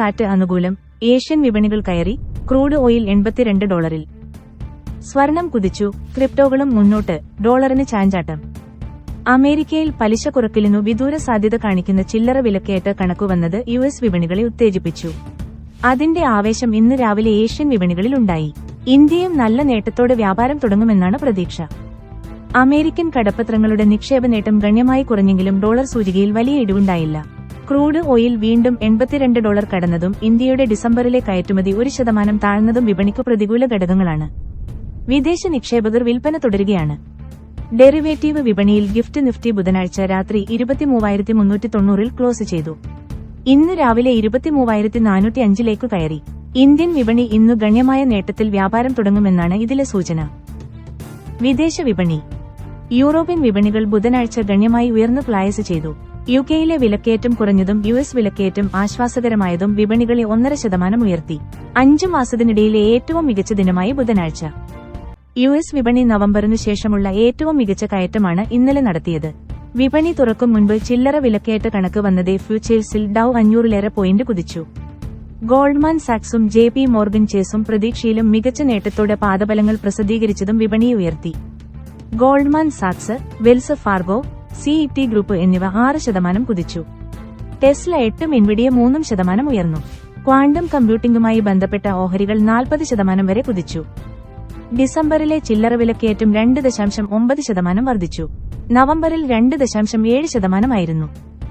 കാറ്റ് അനുകൂലം ഏഷ്യൻ വിപണികൾ കയറി ക്രൂഡ് ഓയിൽ എൺപത്തിരണ്ട് ഡോളറിൽ. സ്വർണം കുതിച്ചു ക്രിപ്റ്റോകളും മുന്നോട്ട് ഡോളറിന് ചാഞ്ചാട്ടം. അമേരിക്കയിൽ പലിശ കുറക്കിലിനു വിദൂര സാധ്യത കാണിക്കുന്ന ചില്ലറ വിലക്കയറ്റ കണക്കുവന്നത് യു എസ് വിപണികളെ ഉത്തേജിപ്പിച്ചു. അതിന്റെ ആവേശം ഇന്ന് രാവിലെ ഏഷ്യൻ വിപണികളിൽ ഉണ്ടായി. ഇന്ത്യയും നല്ല നേട്ടത്തോടെ വ്യാപാരം തുടങ്ങുമെന്നാണ് പ്രതീക്ഷ. അമേരിക്കൻ കടപ്പത്രങ്ങളുടെ നിക്ഷേപ നേട്ടം ഗണ്യമായി കുറഞ്ഞെങ്കിലും ഡോളർ സൂചികയിൽ വലിയ ഇടിവുണ്ടായില്ല. ക്രൂഡ് ഓയിൽ വീണ്ടും എൺപത്തിരണ്ട് ഡോളർ കടന്നതും ഇന്ത്യയുടെ ഡിസംബറിലെ കയറ്റുമതി ഒരു ശതമാനം താഴ്ന്നതും വിപണിക്ക് പ്രതികൂല ഘടകങ്ങളാണ്. വിദേശ നിക്ഷേപകർ വിൽപ്പന തുടരുകയാണ്. ഡെറിവേറ്റീവ് വിപണിയിൽ ഗിഫ്റ്റ് നിഫ്റ്റി ബുധനാഴ്ച രാത്രി ഇരുപത്തിമൂവായിരത്തി മുന്നൂറ്റി തൊണ്ണൂറിൽ ക്ലോസ് ചെയ്തു. ഇന്ന് രാവിലെ ഇരുപത്തിമൂവായിരത്തി നാനൂറ്റി അഞ്ചിലേക്ക് കയറി. ഇന്ത്യൻ വിപണി ഇന്നു ഗണ്യമായ നേട്ടത്തിൽ വ്യാപാരം തുടങ്ങുമെന്നാണ് ഇതിലെ സൂചന. വിദേശ വിപണി. യൂറോപ്യൻ വിപണികൾ ബുധനാഴ്ച ഗണ്യമായി ഉയർന്നു ക്ലായസ് ചെയ്തു. യു കെയിലെ വിലക്കയറ്റം കുറഞ്ഞതും യു എസ് വിലക്കയറ്റം ആശ്വാസകരമായതും വിപണികളെ ഒന്നര ശതമാനം ഉയർത്തി. അഞ്ചു മാസത്തിനിടയിലെ ഏറ്റവും മികച്ച ദിനമായി ബുധനാഴ്ച. യു എസ് വിപണി നവംബറിനു ശേഷമുള്ള ഏറ്റവും മികച്ച കയറ്റമാണ് ഇന്നലെ നടത്തിയത്. വിപണി തുറക്കും മുൻപ് ചില്ലറ വിലക്കയറ്റ കണക്ക് വന്നതേ ഫ്യൂച്ചേഴ്സിൽ ഡൌ അഞ്ഞൂറിലേറെ പോയിന്റ് കുതിച്ചു. ഗോൾഡ്മാൻ സാക്സും ജെ പി മോർഗൻ ചേസും പ്രതീക്ഷയിലും മികച്ച നേട്ടത്തോടെ പാദബലങ്ങൾ പ്രസിദ്ധീകരിച്ചതും വിപണിയെ ഉയർത്തി. ഗോൾഡ്മാൻ സാക്സ് വെൽസ് ഫാർഗോ സിഇടി ഗ്രൂപ്പ് എന്നിവ ആറ് ശതമാനം കുതിച്ചു. ടെസ്ല എട്ടും ഇൻവിഡിയ മൂന്നും ശതമാനം ഉയർന്നു. ക്വാണ്ടം കമ്പ്യൂട്ടിംഗുമായി ബന്ധപ്പെട്ട ഓഹരികൾ നാൽപ്പത് ശതമാനം വരെ കുതിച്ചു. ഡിസംബറിലെ ചില്ലറ വിലക്കയറ്റം രണ്ട് ദശാംശം ഒമ്പത് ശതമാനം വർദ്ധിച്ചു. നവംബറിൽ രണ്ട് ദശാംശം ഏഴ് ശതമാനമായിരുന്നു.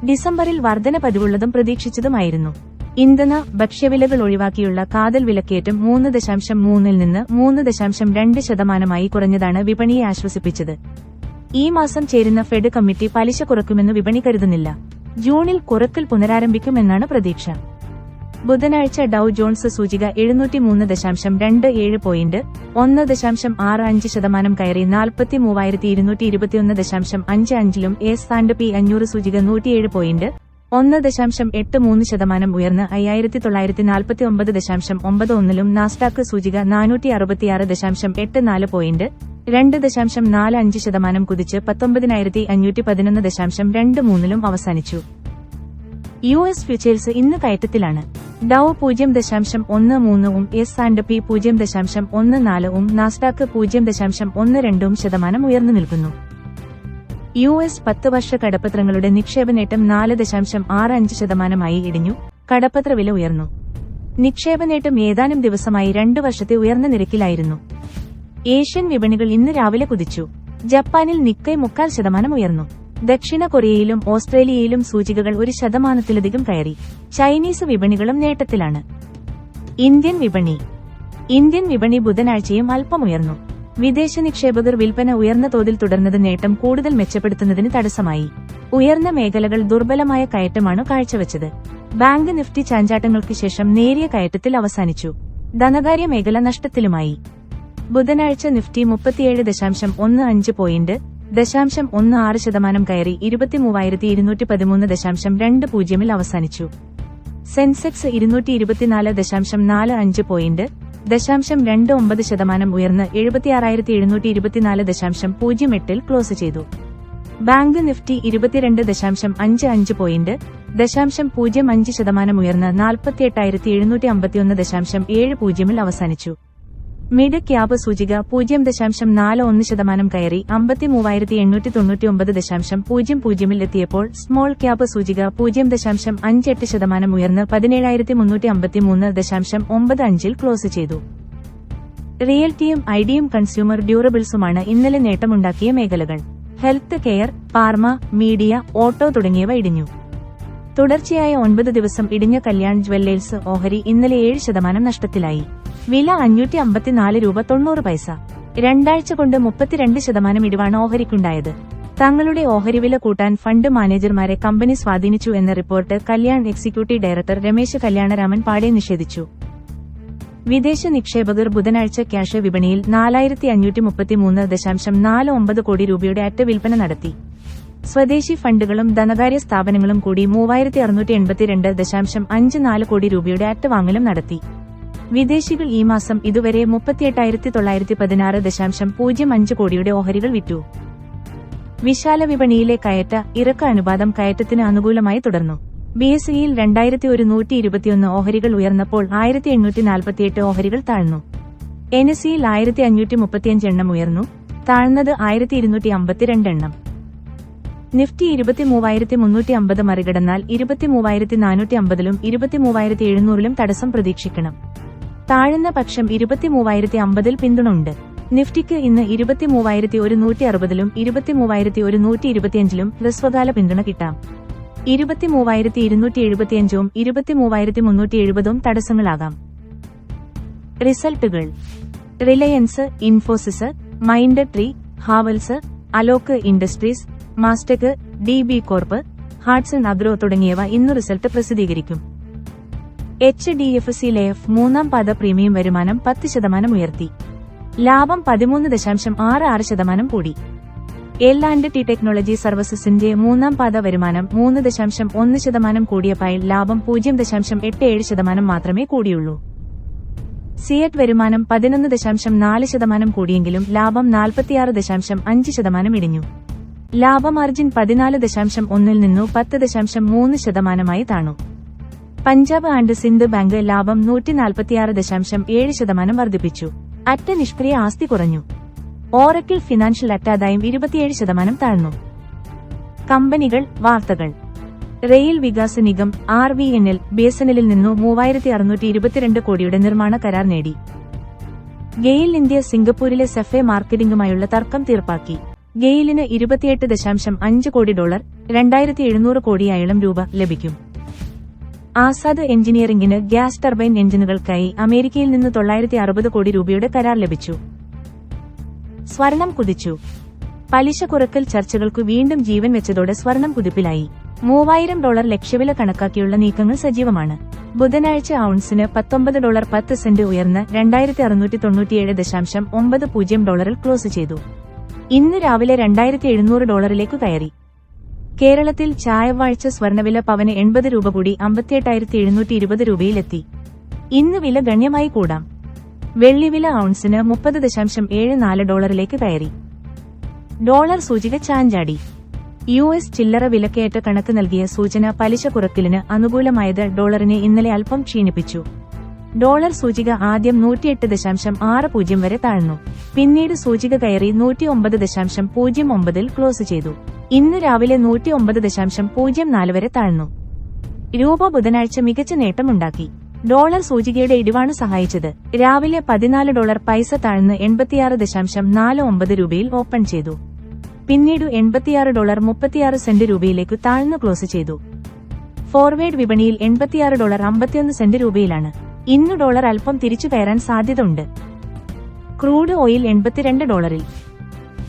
ഡിസംബറിൽ വർധന പതിവുള്ളതും പ്രതീക്ഷിച്ചതുമായിരുന്നു. ഇന്ധന ഭക്ഷ്യവിലകൾ ഒഴിവാക്കിയുള്ള കാതൽ വിലക്കയറ്റം മൂന്ന് ദശാംശം മൂന്നിൽ നിന്ന് മൂന്ന് ദശാംശം രണ്ട് ശതമാനമായി കുറഞ്ഞതാണ് വിപണിയെ ആശ്വസിപ്പിച്ചത്. ഈ മാസം ചേരുന്ന ഫെഡ് കമ്മിറ്റി പലിശ കുറക്കുമെന്ന് വിപണി കരുതുന്നില്ല. ജൂണിൽ കുറക്കൽ പുനരാരംഭിക്കുമെന്നാണ് പ്രതീക്ഷ. ബുധനാഴ്ച ഡൌ ജോൺസ് സൂചിക എഴുന്നൂറ്റിമൂന്ന് ദശാംശം രണ്ട് ഏഴ് പോയിന്റ് ഒന്ന് ദശാംശം ആറ് അഞ്ച് ശതമാനം കയറി നാൽപ്പത്തി മൂവായിരത്തി ഇരുന്നൂറ്റി ഇരുപത്തിയൊന്ന് ദശാംശം അഞ്ച് അഞ്ചിലും എസ് ആൻഡ് പി അഞ്ഞൂറ് സൂചിക നൂറ്റിയേഴ് പോയിന്റ് ഒന്ന് ദശാംശം എട്ട് മൂന്ന് ശതമാനം ഉയർന്ന് അയ്യായിരത്തി തൊള്ളായിരത്തി നാൽപ്പത്തി ഒമ്പത് ദശാംശം ഒമ്പത് ഒന്നിലും നാസ്ഡാക്ക് സൂചിക നാനൂറ്റി അറുപത്തിയാറ് ദശാംശം എട്ട് നാല് പോയിന്റ് രണ്ട് ദശാംശം നാല് അഞ്ച് ശതമാനം കുതിച്ച് പത്തൊമ്പതിനായിരത്തി അഞ്ഞൂറ്റി പതിനൊന്ന് ദശാംശം രണ്ട് മൂന്നിലും അവസാനിച്ചു. യു എസ് ഫ്യൂച്ചേഴ്സ് ഇന്ന് കയറ്റത്തിലാണ്. ഡൌ പൂജ്യം ദശാംശം ഒന്ന് മൂന്നും എസ് ആൻഡ് പി പൂജ്യം ദശാംശം ഒന്ന് നാലും നാസ്ഡാക്ക് പൂജ്യം ദശാംശം ഒന്ന് രണ്ടും ശതമാനം ഉയർന്നു നിൽക്കുന്നു. യു എസ് പത്ത് വർഷ കടപ്പത്രങ്ങളുടെ നിക്ഷേപ നേട്ടം നാല് ദശാംശം ആറ് അഞ്ച് ശതമാനമായി ഇടിഞ്ഞു. കടപ്പത്ര വില ഉയർന്നു. നിക്ഷേപ നേട്ടം ഏതാനും ദിവസമായി രണ്ടു വർഷത്തെ ഉയർന്ന നിരക്കിലായിരുന്നു. ഏഷ്യൻ വിപണികൾ ഇന്ന് രാവിലെ കുതിച്ചു. ജപ്പാനിൽ നിക്കൈ മുക്കാൽ ശതമാനം ഉയർന്നു. ദക്ഷിണ കൊറിയയിലും ഓസ്ട്രേലിയയിലും സൂചികകൾ ഒരു ശതമാനത്തിലധികം കയറി. ചൈനീസ് വിപണികളും നേട്ടത്തിലാണ്. ഇന്ത്യൻ വിപണി. ഇന്ത്യൻ വിപണി ബുധനാഴ്ചയും അല്പം ഉയർന്നു. വിദേശ നിക്ഷേപകർ വിൽപ്പന ഉയർന്ന തോതിൽ തുടർന്നത് നേട്ടം കൂടുതൽ മെച്ചപ്പെടുത്തുന്നതിന് തടസ്സമായി. ഉയർന്ന മേഖലകൾ ദുർബലമായ കയറ്റമാണ് കാഴ്ചവെച്ചത്. ബാങ്ക് നിഫ്റ്റി ചാഞ്ചാട്ടങ്ങൾക്ക് ശേഷം നേരിയ കയറ്റത്തിൽ അവസാനിച്ചു. ധനകാര്യ മേഖല നഷ്ടത്തിലുമായി. ബുധനാഴ്ച നിഫ്റ്റി മുപ്പത്തിയേഴ് ദശാംശം ഒന്ന് അഞ്ച് പോയിന്റ് ദശാംശം ഒന്ന് ആറ് ശതമാനം കയറി ഇരുപത്തിമൂവായിരത്തി ഇരുന്നൂറ്റി പതിമൂന്ന് ദശാംശം രണ്ട് പൂജ്യമിൽ അവസാനിച്ചു. സെൻസെക്സ് ഇരുന്നൂറ്റി ഇരുപത്തിനാല് ദശാംശം നാല് അഞ്ച് പോയിന്റ് ദശാംശം രണ്ട് ഒമ്പത് ശതമാനം ഉയർന്ന് എഴുപത്തിയാറായിരത്തി എഴുന്നൂറ്റി ഇരുപത്തിനാല് ദശാംശം പൂജ്യം എട്ടിൽ ക്ലോസ് ചെയ്തു. ബാങ്ക് നിഫ്റ്റി ഇരുപത്തിരണ്ട് ദശാംശം അഞ്ച് അഞ്ച് പോയിന്റ് ദശാംശം പൂജ്യം അഞ്ച് ശതമാനം ഉയർന്ന് നാൽപ്പത്തിയെട്ടായിരത്തി എഴുന്നൂറ്റി അമ്പത്തിയൊന്ന് ദശാംശം ഏഴ് പൂജ്യമിൽ അവസാനിച്ചു. മിഡ് ക്യാബ് സൂചിക പൂജ്യം ദശാംശം നാല് ഒന്ന് ശതമാനം കയറി അമ്പത്തി മൂവായിരത്തി എണ്ണൂറ്റി തൊണ്ണൂറ്റിയൊമ്പത് ദശാംശം പൂജ്യം പൂജ്യമിൽ എത്തിയപ്പോൾ സ്മോൾ ക്യാബ് സൂചിക പൂജ്യം ദശാംശം അഞ്ച് എട്ട് ശതമാനം ഉയർന്ന് പതിനേഴായിരത്തി മുന്നൂറ്റി അമ്പത്തിമൂന്ന് ദശാംശം ഒമ്പത് അഞ്ചിൽ ക്ലോസ് ചെയ്തു. റിയൽറ്റിയും ഐഡിയും കൺസ്യൂമർ ഡ്യൂറബിൾസുമാണ് ഇന്നലെ നേട്ടമുണ്ടാക്കിയ മേഖലകൾ. Health care pharma media auto തുടങ്ങിയവ ഇടിഞ്ഞു. തുടർച്ചയായ ഒൻപത് ദിവസം ഇടിഞ്ഞ കല്യാൺ ജ്വല്ലേഴ്സ് ഓഹരി ഇന്നലെ ഏഴ് ശതമാനം നഷ്ടത്തിലായി. വില അഞ്ഞൂറ്റി അമ്പത്തിനാല് രൂപ തൊണ്ണൂറ് പൈസ. രണ്ടാഴ്ച കൊണ്ട് മുപ്പത്തിരണ്ട് ശതമാനം ഇടിവാണ് ഓഹരിക്കുണ്ടായത്. തങ്ങളുടെ ഓഹരി വില കൂട്ടാൻ ഫണ്ട് മാനേജർമാരെ കമ്പനി സ്വാധീനിച്ചു എന്ന report Kalyan executive director Ramesh Kalyanaraman പാടെ നിഷേധിച്ചു. വിദേശ നിക്ഷേപകർ ബുധനാഴ്ച ക്യാഷ് വിപണിയിൽ നാലായിരത്തി അഞ്ഞൂറ്റി മുപ്പത്തിമൂന്ന് ദശാംശം നാല് ഒമ്പത് കോടി രൂപയുടെ അറ്റ വിൽപ്പന നടത്തി. സ്വദേശി ഫണ്ടുകളും ധനകാര്യ സ്ഥാപനങ്ങളും കൂടി മൂവായിരത്തി അറുന്നൂറ്റി എൺപത്തിരണ്ട് ദശാംശം അഞ്ച് നാല് കോടി രൂപയുടെ അറ്റവാങ്ങലും നടത്തി. വിദേശികൾ ഈ മാസം ഇതുവരെ മുപ്പത്തിയെട്ടായിരത്തി തൊള്ളായിരത്തി പതിനാറ് ദശാംശം പൂജ്യം അഞ്ച് കോടിയുടെ ഓഹരികൾ വിറ്റു. വിശാല വിപണിയിലെ കയറ്റ ഇറക്ക അനുപാതം കയറ്റത്തിന് അനുകൂലമായി തുടർന്നു. ബി എസ് സിയിൽ രണ്ടായിരത്തി ഒരുന്നൂറ്റി ഇരുപത്തിയൊന്ന് ഓഹരികൾ ഉയർന്നപ്പോൾ ആയിരത്തി എണ്ണൂറ്റി നാൽപ്പത്തിയെട്ട് ഓഹരികൾ താഴ്ന്നു. എൻ എസ് സിയിൽ ആയിരത്തി അഞ്ഞൂറ്റി മുപ്പത്തിയഞ്ച് എണ്ണം ഉയർന്നു. താഴ്ന്നത് ആയിരത്തി ഇരുന്നൂറ്റി അമ്പത്തിരണ്ട് എണ്ണം. നിഫ്റ്റി ഇരുപത്തി മൂവായിരത്തി മുന്നൂറ്റി അമ്പത് മറികടന്നാൽ ഇരുപത്തി മൂവായിരത്തി നാനൂറ്റി അമ്പതിലും ഇരുപത്തി മൂവായിരത്തി എഴുന്നൂറിലും തടസ്സം പ്രതീക്ഷിക്കണം. താഴ്ന്ന പക്ഷം ഇരുപത്തി മൂവായിരത്തി അമ്പതിൽ പിന്തുണ ഉണ്ട് നിഫ്റ്റിക്ക് ഇന്ന് ഇരുപത്തി മൂവായിരത്തി നൂറ്റി അറുപതിലും ഇരുപത്തി മൂവായിരത്തി നൂറ്റി ഇരുപത്തിയഞ്ചിലും ഹ്രസ്വകാല പിന്തുണ കിട്ടാം. ഇരുപത്തി മൂവായിരത്തി ഇരുന്നൂറ്റി എഴുപത്തിയഞ്ചും ഇരുപത്തി മൂവായിരത്തി മുന്നൂറ്റി എഴുപതും തടസ്സങ്ങളാകാം. റിസൾട്ടുകൾ. Reliance Infosys Mindtree Havells Alok industries Mastek D B corp Hatsun agro തുടങ്ങിയവ ഇന്ന് റിസൾട്ട് പ്രസിദ്ധീകരിക്കും. H D F C life മൂന്നാം പാദ പ്രീമിയം വരുമാനം പത്ത് ശതമാനം ഉയർത്തി. ലാഭം പതിമൂന്ന് ദശാംശം ആറ് ആറ് ശതമാനം കൂടി. എൽ ആൻഡ് ടി ടെക്നോളജി സർവീസസിന്റെ മൂന്നാം പാദ വരുമാനം മൂന്ന് ദശാംശം ഒന്ന് ശതമാനം കൂടിയപ്പോൾ ലാഭം പൂജ്യം ദശാംശം എട്ട് ഏഴ് ശതമാനം മാത്രമേ കൂടിയുള്ളൂ. സിയറ്റ് വരുമാനം പതിനൊന്ന് ദശാംശം നാല് ശതമാനം കൂടിയെങ്കിലും ലാഭം നാൽപ്പത്തിയാറ് ദശാംശം അഞ്ച് ശതമാനം ഇടിഞ്ഞു. ലാഭമാർജിൻ പതിനാല് ദശാംശം ഒന്നിൽ നിന്നു പത്ത് ദശാംശം മൂന്ന് ശതമാനമായി താണു. പഞ്ചാബ് ആൻഡ് സിന്ധ് ബാങ്ക് ലാഭം നൂറ്റി നാൽപ്പത്തിയാറ് ദശാംശം ഏഴ് ശതമാനം വർദ്ധിപ്പിച്ചു. അറ്റ നിഷ്ക്രിയ ആസ്തി കുറഞ്ഞു. ഓറക്കിൾ ഫിനാൻഷ്യൽ അറ്റാദായം ഇരുപത്തിയേഴ് ശതമാനം താഴ്ന്നു. കമ്പനികൾ വാർത്തകൾ. Rail Vikas Nigam R V N L ബിഎസ്എൻഎല്ലിൽ നിന്നു മൂവായിരത്തി അറുന്നൂറ്റി ഇരുപത്തിരണ്ട് കോടിയുടെ നിർമ്മാണ കരാർ നേടി. ഗെയിൽ ഇന്ത്യ സിംഗപ്പൂരിലെ സെഫെ മാർക്കറ്റിംഗുമായുള്ള തർക്കം തീർപ്പാക്കി. ഗെയിലിന് ഇരുപത്തിയെട്ട് ദശാംശം അഞ്ച് കോടി ഡോളർ രണ്ടായിരത്തി എഴുന്നൂറ് കോടിയായോളം രൂപ ലഭിക്കും. ആസാദ് എഞ്ചിനീയറിംഗിന് ഗ്യാസ് ടർബൈൻ എഞ്ചിനുകൾക്കായി അമേരിക്കയിൽ നിന്ന് തൊള്ളായിരത്തി അറുപത് കോടി രൂപയുടെ കരാർ ലഭിച്ചു. സ്വർണം കുതിച്ചു. പലിശ കുറക്കൽ ചർച്ചകൾക്കു വീണ്ടും ജീവൻ വെച്ചതോടെ സ്വർണം കുതിപ്പിലായി. മൂവായിരം ഡോളർ ലക്ഷ്യവില കണക്കാക്കിയുള്ള നീക്കങ്ങൾ സജീവമാണ്. ബുധനാഴ്ച ഔൺസിന് പത്തൊമ്പത് ഡോളർ പത്ത് സെന്റ് ഉയർന്ന് രണ്ടായിരത്തി അറുന്നൂറ്റി തൊണ്ണൂറ്റിയേഴ് ദശാംശം ഒമ്പത് പൂജ്യം ഡോളറിൽ ക്ലോസ് ചെയ്തു. ഇന്ന് രാവിലെ രണ്ടായിരത്തി എഴുന്നൂറ് ഡോളറിലേക്ക് കയറി. കേരളത്തിൽ ചായവാഴ്ച സ്വർണവില പവന് എൺപത് രൂപ കൂടി അമ്പത്തിയെട്ടായിരത്തി എഴുന്നൂറ്റി ഇരുപത് രൂപയിലെത്തി. ഇന്ന് വില ഗണ്യമായി കൂടാം. വെള്ളിവില ഔൺസിന് മുപ്പത് ദശാംശം ഏഴ് നാല് ഡോളറിലേക്ക് കയറി. ഡോളർ സൂചിക ചാഞ്ചാടി. യു എസ് ചില്ലറ വിലക്കയറ്റ കണക്ക് നൽകിയ സൂചന പലിശ കുറക്കലിന് അനുകൂലമായത് ഡോളറിനെ ഇന്നലെ അല്പം ക്ഷീണിപ്പിച്ചു. ഡോളർ സൂചിക ആദ്യം നൂറ്റിയെട്ട് ദശാംശം ആറ് പൂജ്യം വരെ താഴ്ന്നു. പിന്നീട് സൂചിക കയറി നൂറ്റി ഒമ്പത് ദശാംശം പൂജ്യം ഒമ്പതിൽ ക്ലോസ് ചെയ്തു. ഇന്ന് രാവിലെ നൂറ്റി ഒമ്പത് ദശാംശം പൂജ്യം നാല് വരെ താഴ്ന്നു. രൂപ ബുധനാഴ്ച മികച്ച നേട്ടമുണ്ടാക്കി. ഡോളർ സൂചികയുടെ ഇടിവാണ് സഹായിച്ചത്. രാവിലെ പതിനാല് ഡോളർ പൈസ താഴ്ന്ന് എൺപത്തിയാറ് ദശാംശം നാല് ഒമ്പത് രൂപയിൽ ഓപ്പൺ ചെയ്തു. പിന്നീട് എൺപത്തിയാറ് ഡോളർ മുപ്പത്തിയാറ് സെന്റ് രൂപയിലേക്ക് താഴ്ന്നു ക്ലോസ് ചെയ്തു. ഫോർവേഡ് വിപണിയിൽ എൺപത്തിയാറ് ഡോളർ അമ്പത്തിയൊന്ന് സെന്റ് രൂപയിലാണ്. ഇന്ന് ഡോളർ അല്പം തിരിച്ചു കയറാൻ സാധ്യതയുണ്ട്. ക്രൂഡ് ഓയിൽ എൺപത്തിരണ്ട് ഡോളറിൽ.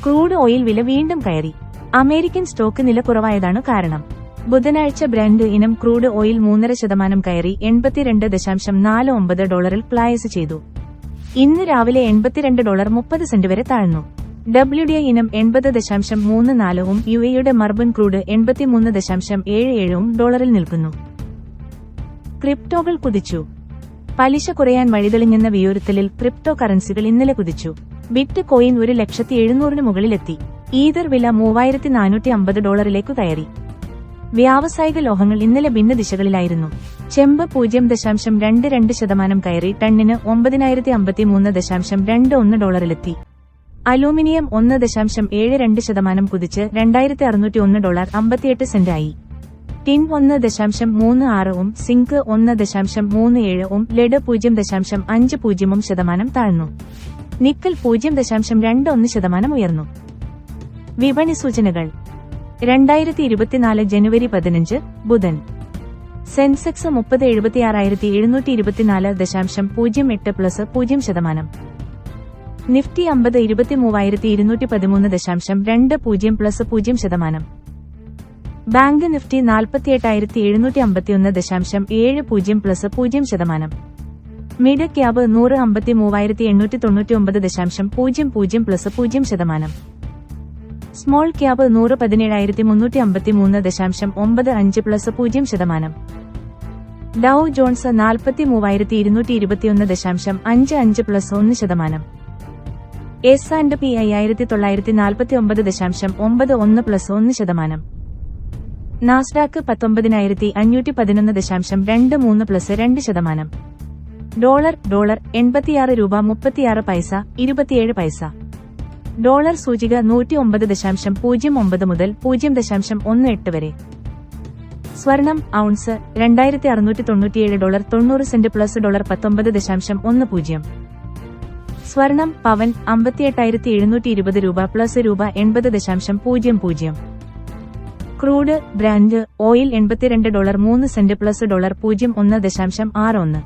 ക്രൂഡ് ഓയിൽ വില വീണ്ടും കയറി. അമേരിക്കൻ സ്റ്റോക്ക് നില കുറവായതാണ് കാരണം. ബുധനാഴ്ച ബ്രാൻഡ് ഇനം ക്രൂഡ് ഓയിൽ മൂന്നര ശതമാനം കയറി എൺപത്തിരണ്ട് ദശാംശം നാല് ഒമ്പത് ഡോളറിൽ പ്ലായസ് ചെയ്തു. ഇന്ന് രാവിലെ എൺപത്തിരണ്ട് ഡോളർ മുപ്പത് സെന്റ് വരെ താഴ്ന്നു. ഡബ്ല്യു ഡി ഇനം എൺപത് ദശാംശം മൂന്ന് നാലും യു എയുടെ മർബൻ ക്രൂഡ് എൺപത്തിമൂന്ന് ദശാംശം ഏഴ് ഏഴും ഡോളറിൽ നിൽക്കുന്നു. ക്രിപ്റ്റോകൾ കുതിച്ചു. പലിശ കുറയാൻ വഴിതെളിഞ്ഞെന്ന വിയോരുത്തലിൽ ക്രിപ്റ്റോ കറൻസികൾ ഇന്നലെ കുതിച്ചു. ബിറ്റ് കോയിൻ ഒരു ലക്ഷത്തി എഴുന്നൂറിന് മുകളിലെത്തി. ഈതർ വില മൂവായിരത്തി നാനൂറ്റി അമ്പത് ഡോളറിലേക്ക് കയറി. വ്യാവസായിക ലോഹങ്ങൾ ഇന്നലെ ഭിന്ന ദിശകളിലായിരുന്നു ചെമ്പ് പൂജ്യം ദശാംശം രണ്ട് രണ്ട് ശതമാനം കയറി ടണ്ണിന് ഒമ്പതിനായിരത്തി അമ്പത്തി മൂന്ന് ദശാംശം രണ്ട് ഒന്ന് ഡോളറിലെത്തി. അലൂമിനിയം ഒന്ന് ദശാംശം ഏഴ് രണ്ട് ശതമാനം കുതിച്ച് രണ്ടായിരത്തി അറുന്നൂറ്റി ഒന്ന് ഡോളർ അമ്പത്തിയെട്ട് സെന്റായി. ടിൻ ഒന്ന് ദശാംശം മൂന്ന് ആറും സിങ്ക് ഒന്ന് ദശാംശം മൂന്ന് ഏഴും ലെഡ് പൂജ്യം ദശാംശം അഞ്ച് പൂജ്യമും ശതമാനം താഴ്ന്നു. നിക്കൽ പൂജ്യം ദശാംശം രണ്ട് ഒന്ന് ശതമാനം ഉയർന്നു. വിപണി സൂചനകൾ രണ്ടായിരത്തി ഇരുപത്തിനാല് ജനുവരി പതിനഞ്ച് ബുധൻ. സെൻസെക്സ് മുപ്പത് എഴുപത്തിയാറായിരത്തി എഴുന്നൂറ്റി ഇരുപത്തിനാല് ദശാംശം പൂജ്യം എട്ട് പ്ലസ് പൂജ്യം ശതമാനം. നിഫ്റ്റി അമ്പത് ഇരുപത്തിമൂവായിരത്തി ഇരുന്നൂറ്റി പതിമൂന്ന് ദശാംശം രണ്ട് പൂജ്യം പ്ലസ് പൂജ്യം ശതമാനം. ബാങ്ക് നിഫ്റ്റി നാൽപ്പത്തിയെട്ടായിരത്തി എഴുന്നൂറ്റി അമ്പത്തിയൊന്ന് ദശാംശം ഏഴ് പൂജ്യം പ്ലസ് പൂജ്യം ശതമാനം. മിഡ് ക്യാബ് നൂറ് അമ്പത്തി മൂവായിരത്തി എണ്ണൂറ്റി തൊണ്ണൂറ്റി ഒമ്പത് ദശാംശം പൂജ്യം പൂജ്യം പ്ലസ് പൂജ്യം ശതമാനം. സ്മോൾ ക്യാബ് നൂറ് പതിനേഴായിരത്തി മുന്നൂറ്റി അമ്പത്തി മൂന്ന് ദശാംശം ഒമ്പത് അഞ്ച് പ്ലസ് പൂജ്യം ശതമാനം. ഡൌ ജോൺസ് നാൽപ്പത്തി മൂവായിരത്തി ഇരുന്നൂറ്റി ഇരുപത്തിയൊന്ന് ദശാംശം അഞ്ച് അഞ്ച് പ്ലസ് ഒന്ന് ശതമാനം. എസ് ആൻഡ് പി അയ്യായിരത്തി തൊള്ളായിരത്തി നാൽപ്പത്തി ഒമ്പത് ദശാംശം ഒമ്പത് ഒന്ന് പ്ലസ് ഒന്ന് ശതമാനം. നാസ്ഡാക്ക് പത്തൊമ്പതിനായിരത്തി അഞ്ഞൂറ്റി പതിനൊന്ന് ദശാംശം രണ്ട് മൂന്ന് പ്ലസ് രണ്ട് ശതമാനം. ഡോളർ ഡോളർ എൺപത്തിയാറ് രൂപ മുപ്പത്തിയാറ് പൈസ ഇരുപത്തിയേഴ് പൈസ. ഡോളർ സൂചിക നൂറ്റി ഒമ്പത് ദശാംശം പൂജ്യം ഒമ്പത് മുതൽ പൂജ്യം ദശാംശം ഒന്ന് എട്ട് വരെ. സ്വർണം ഔൺസ് രണ്ടായിരത്തി അറുന്നൂറ്റി തൊണ്ണൂറ്റിയേഴ് ഡോളർ തൊണ്ണൂറ് സെന്റ് പ്ലസ് ഡോളർ പത്തൊമ്പത് ദശാംശം ഒന്ന് പൂജ്യം. സ്വർണം പവൻ അമ്പത്തിയെട്ടായിരത്തി എഴുന്നൂറ്റി ഇരുപത് രൂപ പ്ലസ് രൂപ എൺപത് ദശാംശം പൂജ്യം പൂജ്യം. ക്രൂഡ് ബ്രാൻഡ് ഓയിൽ എൺപത്തിരണ്ട് ഡോളർ മൂന്ന് സെന്റ് പ്ലസ് ഡോളർ പൂജ്യം ഒന്ന് ദശാംശം ആറ് ഒന്ന്.